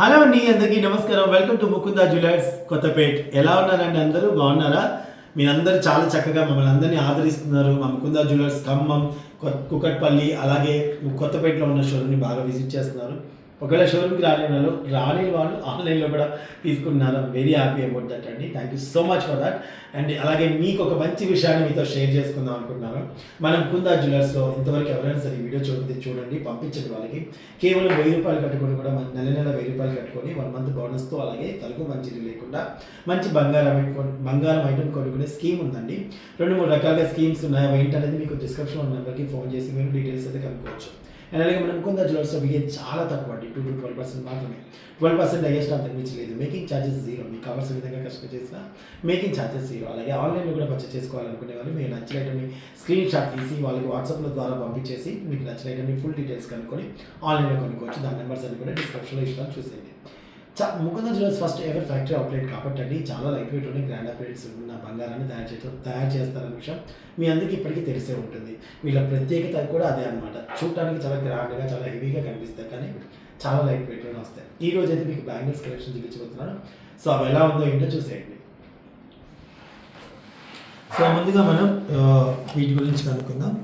Hello అండి అందరికీ నమస్కారం. Welcome to Mukunda jewellers Kothapet. ఎలా ఉన్నారండి అందరూ? బాగున్నారా? మీరందరూ చాలా చక్కగా మమ్మల్ని అందరినీ ఆదరిస్తున్నారు. మా ముకుందా జ్యువెలర్స్ ఖమ్మం కొ- కుకట్పల్లి అలాగే కొత్తపేటలో ఉన్న షోరూమ్ని బాగా విజిట్ చేస్తున్నారు. ఒకవేళ షోరూమ్కి రాని వాళ్ళు రాని వాళ్ళు ఆన్లైన్లో కూడా తీసుకున్నారు వెరీ హ్యాపీ అబౌట్ దట్ అండి. Thank you so much for that and అలాగే మీకు ఒక మంచి విషయాన్ని మీతో షేర్ చేసుకుందాం అనుకుంటున్నాను. మనం కుందా జ్యువెలర్స్లో ఇంతవరకు ఎవరైనా సరే వీడియో చూపితే చూడండి. పంపించండి వాళ్ళకి. కేవలం వెయ్యి రూపాయలు కట్టుకొని కూడా మన నెల నెల వెయ్యి రూపాయలు కట్టుకొని వన్ మంత్ బోనస్తో అలాగే తలుగు మంచిది లేకుండా మంచి బంగారం బంగారం ఐటమ్ కొనుక్కునే స్కీమ్ ఉందండి. రెండు మూడు రకాలుగా స్కీమ్స్ ఉన్నాయి. అవి ఏంటనేది మీకు డిస్క్రిప్షన్ ఉన్న నెంబర్కి ఫోన్ చేసి మీరు డీటెయిల్స్ అయితే కనుక్కోవచ్చు. అండ్ అలాగే మనం కుందా జ్యువెలర్స్లో బిగే చాలా తక్కువ అండి. టూ టు ట్వెల్వ్ పర్సెంట్ మాత్రమే. ట్వెల్వ్ పర్సెంట్ హైయెస్ట్ అంతకు మించి లేదు మేకింగ్ ఛార్జెస్ జీరో. మీకు కావాల్సిన విధంగా కష్టం చేసిన మేకింగ్ ఛార్జెస్ జీరో. అలాగే ఆన్లైన్లో కూడా పర్చేస్ చేసుకోవాలనుకునే వాళ్ళు మీరు నచ్చిన ఐటమ్ని స్క్రీన్ షాట్ తీసి వాళ్ళకి వాట్సాప్ల ద్వారా పంపించేసి మీకు నచ్చిన ఐటమ్ని ఫుల్ డీటెయిల్స్ కనుక్కొని ఆన్లైన్లో కొనుక్కోవచ్చు. దాని నెంబర్స్ అన్ని కూడా డిస్క్రిప్షన్లో ఇస్తాను. చూసేయండి. Mukunda jewels first ever factory outlet కాబట్టి అండి. చాలా లైట్ వెయిట్ ఉండే గ్రాండ్ అపరేట్స్ ఉన్న బంగారాన్ని తయారు చేస్తూ తయారు చేస్తారన్న విషయం మీ అందరికీ ఇప్పటికీ తెలిసే ఉంటుంది. వీళ్ళ ప్రత్యేకత కూడా అదే అనమాట చూడటానికి చాలా గ్రాండ్గా చాలా హెవీగా కనిపిస్తాయి కానీ చాలా లైట్ వెయిట్లోనే వస్తాయి. ఈ రోజు అయితే మీకు బ్యాంగిల్స్ కలెక్షన్ చూపించబోతున్నాను. సో అవి ఎలా ఉందో ఏంటో చూసేయండి. సో ముందుగా మనం వీటి గురించి కనుక్కుందాం.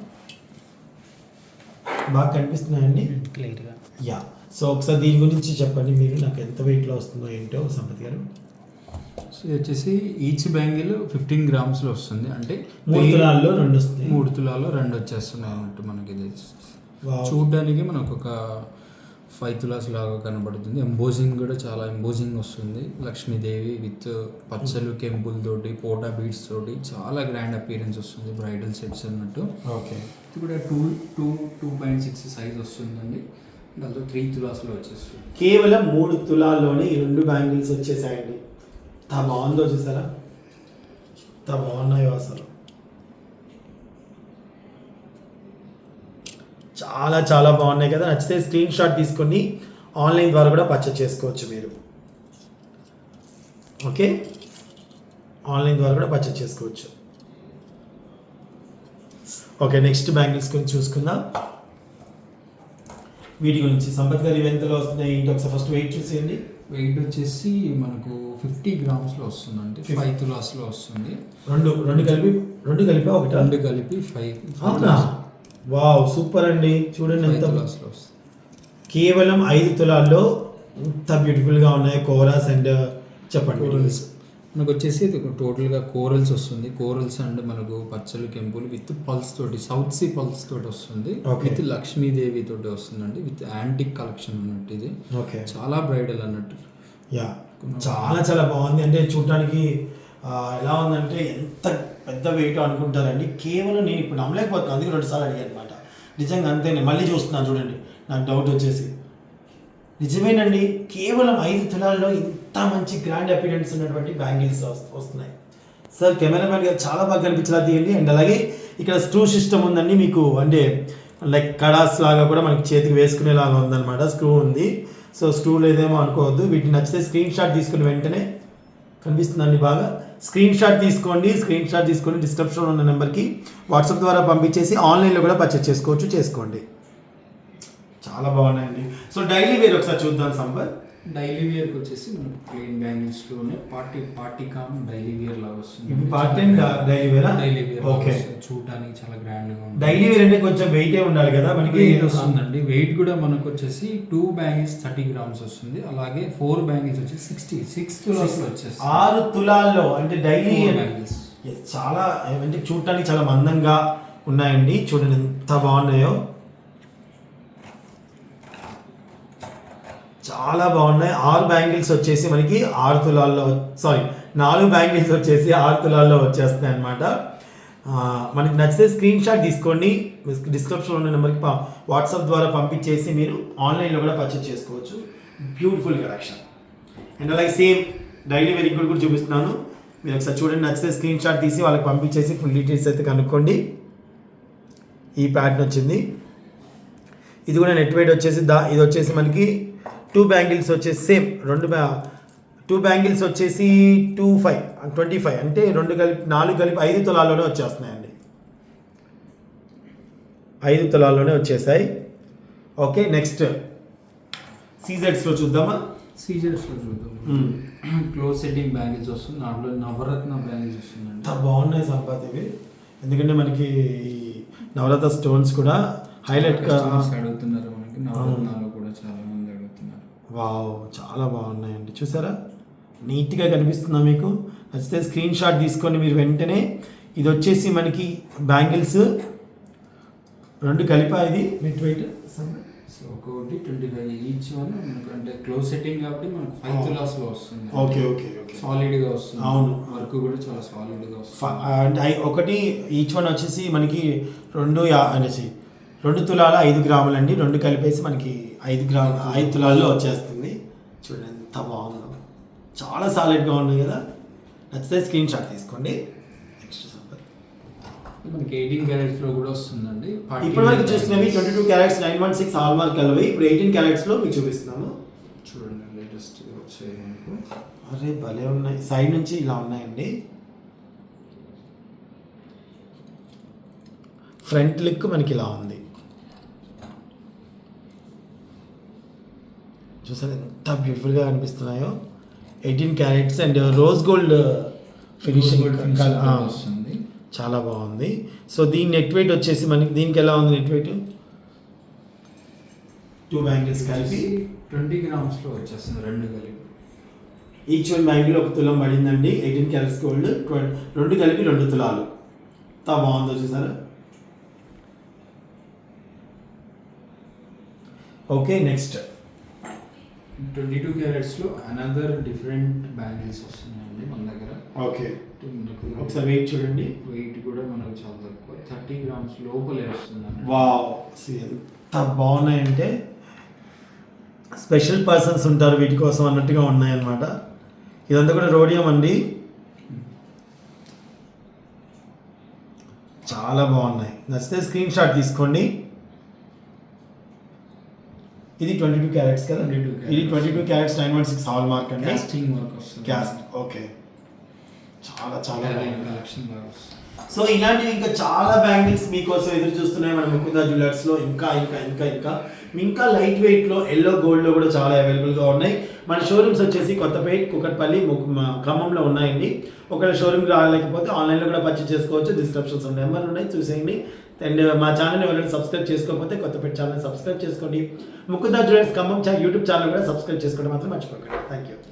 బాగా కనిపిస్తున్నాయండి క్లియర్గా. యా. సో ఒకసారి దీని గురించి చెప్పండి మీరు. నాకు ఎంత వెయిట్లో వస్తుందో ఏంటో సంపత్ గారు. సో వచ్చేసి ఈచ్ బ్యాంగిల్ ఫిఫ్టీన్ గ్రామ్స్లో వస్తుంది. అంటే మూడు తులాల్లో రెండు వస్తాయి మూడు తులాల్లో రెండు వచ్చేస్తున్నాయి అన్నట్టు మనకి ఇది. వావ్. చూడడానికి మనకు ఒక ఫైవ్ తులాస్ లాగా కనబడుతుంది. ఎంబోజింగ్ కూడా చాలా ఎంబోజింగ్ వస్తుంది. లక్ష్మీదేవి విత్ పచ్చలు కెంపుల్ తోటి పోటా బీడ్స్ తోటి చాలా గ్రాండ్ అపీరెన్స్ వస్తుంది. బ్రైడల్ సెట్స్ అన్నట్టు. ఓకే. ఇది కూడా two two two point six size వస్తుందండి. దాంతో త్రీ తులాస్లో వచ్చేస్తుంది. కేవలం మూడు తులాల్లోనే ఈ రెండు బ్యాంగిల్స్ వచ్చేసాయండి. తా బాగుందో చూసారా? తా బాగున్నాయో అసలు. చాలా చాలా బాగున్నాయి కదా. నచ్చితే స్క్రీన్ షాట్ తీసుకొని ఆన్లైన్ ద్వారా కూడా పర్చేస్ చేసుకోవచ్చు మీరు. ఓకే? ఆన్లైన్ ద్వారా కూడా పర్చేస్ చేసుకోవచ్చు. ఓకే నెక్స్ట్ బ్యాంగిల్స్ గురించి చూసుకుందాం. వీటి గురించి సంపత్ గారు ఇవి ఎంతలో వస్తున్నాయి. ఏంటి ఒకసారి ఫస్ట్ వెయిట్ చూసేయండి. వెయిట్ వచ్చేసి మనకు ఫిఫ్టీ గ్రామ్స్లో వస్తుందండి. ఫైవ్ తులాస్లో వస్తుంది. రెండు రెండు కలిపి రెండు కలిపి ఒకటి? రెండు కలిపి ఫైవ్ అవునా? వావ్ సూపర్ అండి. చూడండి ఎంత కేవలం ఐదు తులాల్లో ఎంత బ్యూటిఫుల్గా ఉన్నాయి కోరాస్ అండ్ చెప్పండి. కోరల్స్ మనకు వచ్చేసి ఇది టోటల్గా కోరల్స్ వస్తుంది. కోరల్స్ అండ్ మనకు పచ్చలు కెంపులు విత్ పల్స్ తోటి సౌత్ సీ పల్స్ తోటి వస్తుంది. విత్ లక్ష్మీదేవి తోటి వస్తుందండి. విత్ యాంటిక్ కలెక్షన్ అన్నట్టు ఇది. ఓకే చాలా బ్రైడల్ అన్నట్టు. యా చాలా చాలా బాగుంది. అంటే చూడటానికి ఎలా ఉందంటే ఎంత పెద్ద వెయిట్ అనుకుంటారండి. కేవలం నేను ఇప్పుడు నమ్మలేకపోతున్నాను అందుకే రెండుసార్లు అడిగాను అనమాట నిజంగా అంతేనే మళ్ళీ చూస్తున్నాను చూడండి. నాకు డౌట్ వచ్చేసి. నిజమేనండి కేవలం ఐదు తులాల్లో ఇంత మంచి గ్రాండ్ అపీరెన్స్ ఉన్నటువంటి బ్యాంగిల్స్ వస్తున్నాయి. సార్ కెమెరామెన్ గారు చాలా బాగా కనిపించేలా తీయండి. అండ్ అలాగే ఇక్కడ స్క్రూ సిస్టమ్ ఉందండి మీకు అంటే లైక్ కడాస్ లాగా కూడా మనకి చేతికి వేసుకునేలాగా ఉందన్నమాట స్క్రూ ఉంది. సో స్క్రూ లేదేమో అనుకోవద్దు. వీటిని నచ్చితే స్క్రీన్ షాట్ తీసుకుని వెంటనే కనిపిస్తుందండి బాగా. స్క్రీన్ షాట్ తీసుకోండి స్క్రీన్ షాట్ తీసుకొని డిస్క్రిప్షన్లో ఉన్న నెంబర్కి వాట్సాప్ ద్వారా పంపించేసి ఆన్లైన్లో కూడా పర్చేస్ చేసుకోవచ్చు చేసుకోండి. చాలా బాగున్నాయండి. సో డైలీ వేర్ ఒకసారి చూద్దాం సంబర్ డైలీ వేర్కి వచ్చేసి మనకు plain బ్యాంగిల్స్లోనే party party cum daily wear లాగా వస్తుంది. ఇవి part time డా- daily wear ఆ? Daily wear Okay. చూడడానికి చాలా గ్రాండ్గా ఉంది డైలీ వేర్ అంటే కొంచెం వెయిటే ఉండాలి కదా మనకి. వెయిట్ వస్తుందండి. వెయిట్ కూడా మనకు వచ్చేసి టూ బ్యాంగిల్స్ థర్టీ గ్రామ్స్ వస్తుంది. అలాగే ఫోర్ బ్యాంగిల్స్ వచ్చేసి సిక్స్టీ సిక్స్ తులాస్ వచ్చేసి ఆరు తులాల్లో అంటే డైలీ bangles. చాలా అంటే చూడటానికి చాలా మందంగా ఉన్నాయండి. చూడండి ఎంత బాగున్నాయో. చాలా బాగున్నాయి. ఆరు బ్యాంగిల్స్ వచ్చేసి మనకి ఆరు తులాల్లో సారీ నాలుగు బ్యాంగిల్స్ వచ్చేసి ఆరు తులాల్లో వచ్చేస్తున్నాయి అనమాట మనకి నచ్చితే స్క్రీన్ షాట్ తీసుకోండి. డిస్క్రిప్షన్లో ఉన్న నెంబర్కి వాట్సాప్ ద్వారా పంపించేసి మీరు ఆన్లైన్లో కూడా పర్చేస్ చేసుకోవచ్చు. Beautiful collection. అండ్ అలాగే సేమ్ డైలీ వేర్ ఇంకోటి కూడా చూపిస్తున్నాను. మీరు ఒకసారి చూడండి. నచ్చితే స్క్రీన్ షాట్ తీసి వాళ్ళకి పంపించేసి ఫుల్ డీటెయిల్స్ అయితే కనుక్కోండి. ఈ ప్యాటర్న్ వచ్చింది. ఇది కూడా నెట్ వెయిట్ వచ్చేసి దా ఇది వచ్చేసి మనకి టూ బ్యాంగిల్స్ వచ్చేసి సేమ్ రెండు టూ బ్యాంగిల్స్ వచ్చేసి టూ ఫైవ్ ట్వంటీ ఫైవ్ అంటే రెండు కలిపి నాలుగు కలిపి ఐదు తులాల్లోనే వచ్చేస్తున్నాయండి. ఐదు తులాల్లోనే వచ్చేసాయి. ఓకే నెక్స్ట్ సీజెడ్స్లో చూద్దామా? సీజర్స్లో చూద్దాం. క్లోజ్ సెట్టింగ్ బ్యాంగిల్స్ వస్తుంది. దాంట్లో నవరత్న బ్యాంగిల్స్ వస్తుందండి. ఎంత బాగున్నాయి సంపాద్ ఇవి. ఎందుకంటే మనకి నవరత్న స్టోన్స్ కూడా హైలైట్గా Customers అడుగుతున్నారు మనకి. నవరత్నాలు కూడా చాలా మంది అడుగుతున్నారు వావ్ చాలా బాగున్నాయండి. చూసారా? నీట్గా కనిపిస్తుందా మీకు? నచ్చితే స్క్రీన్ షాట్ తీసుకొని మీరు వెంటనే ఇది వచ్చేసి మనకి బ్యాంగిల్స్. రెండు కలిపా ఇది? నెట్ వెయిట్ సో ఒక్కొక్కటి ట్వంటీ ఫైవ్ ఈచ్ వన్ అంటే క్లోజ్ సెట్టింగ్ కాబట్టి మనకు ఫైవ్ Oh. తులాస్లో వస్తుంది. ఓకే ఓకే ఓకే సాలిడ్గా వస్తుంది. అవును. వర్క్ కూడా చాలా సాలిడ్గా వస్తుంది అంటే ఒకటి ఈచ్ వన్ వచ్చేసి మనకి రెండు అనేసి. రెండు తులాల ఐదు గ్రాములు అండి రెండు కలిపేసి మనకి ఐదు గ్రాము ఐదు తులాల్లో వచ్చేస్తుంది. చూడండి ఎంత బాగుందో. చాలా సాలిడ్గా ఉన్నాయి కదా. నచ్చితే స్క్రీన్ షాట్ తీసుకోండి. మనకి ఎయిటీన్ క్యారెట్స్లో కూడా వస్తుందండి. ఇప్పుడు మనకి చూసినవి. Twenty two carats nine one six hallmark కలివి. ఇప్పుడు ఎయిటీన్ క్యారెట్స్లో మీకు చూపిస్తున్నాము. చూడండి లేటెస్ట్ మనకు అరే భలే ఉన్నాయి. సైడ్ నుంచి ఇలా ఉన్నాయండి. ఫ్రంట్ లుక్ మనకి ఇలా ఉంది. చూసారు ఎంత బ్యూటిఫుల్గా కనిపిస్తున్నాయో. Eighteen carats and rose gold finishing వస్తుంది. చాలా బాగుంది. సో దీని నెట్ వెయిట్ వచ్చేసి మనకి దీనికి ఎలా ఉంది నెట్ వెయిట్ టూ బ్యాంగిల్స్ కలిపి ట్వంటీ గ్రామ్స్లో వచ్చేస్తుంది రెండు కలిపి. ఈచ్ వన్ బ్యాంగిల్ ఒక తులం పడిందండి. ఎయిటీన్ క్యారెట్స్ గోల్డ్ రెండు కలిపి రెండు తులాలు. ఎంత బాగుందో చూసారా? ఓకే నెక్స్ట్ ట్వంటీ టూ క్యారెట్స్లో అనదర్ డిఫరెంట్ బ్యాంగిల్స్ వస్తున్నాయండి మన దగ్గర. ఓకే. మనకు ఒకసారి వెయిట్ చూడండి. వెయిట్ కూడా మనకు చాలా తక్కువ. థర్టీ గ్రామ్స్ లోపలే వస్తుంది వావ్. see, ఎంత బాగున్నాయంటే స్పెషల్ పర్సన్స్ ఉంటారు వీటి కోసం అన్నట్టుగా ఉన్నాయన్నమాట. ఇదంతా కూడా రోడియం అండి. చాలా బాగున్నాయి. నచ్చితే స్క్రీన్ షాట్ తీసుకోండి. ఇది ట్వంటీ టూ క్యారెట్స్ కదా? 22 carats. ఇది twenty two carats nine one six hallmark అండి. కాస్టింగ్ వర్క్ వస్తుంది. క్యాస్ట్ ఓకే చాలా చాలా. కలెక్షన్ సో ఇలాంటివి ఇంకా చాలా బ్యాంగిల్స్ మీకోసం ఎదురు చూస్తున్నాయి మన ముకుందా జ్యువెలర్స్లో. ఇంకా ఇంకా ఇంకా ఇంకా. ఇంకా లైట్ వెయిట్లో ఎల్లో గోల్డ్లో కూడా చాలా అవైలబుల్గా ఉన్నాయి. మన షోరూమ్స్ వచ్చేసి కొత్తపేట కుకట్పల్లి ఖమ్మంలో ఉన్నాయండి. ఒకవేళ షోరూమ్కి రాలేకపోతే ఆన్లైన్లో కూడా పర్చేస్ చేసుకోవచ్చు. డిస్క్రిప్షన్స్ నెంబర్ ఉన్నాయి. చూసేయండి. అండ్ మా ఛానల్ ఎవరైనా సబ్స్క్రైబ్ చేసుకోకపోతే కొత్తపేట ఛానల్ సబ్స్క్రైబ్ చేసుకోండి. Mukunda jewellers Khammam channel YouTube channel కూడా సబ్స్క్రైబ్ చేసుకోవడం మాత్రం మర్చిపోకండి. Thank you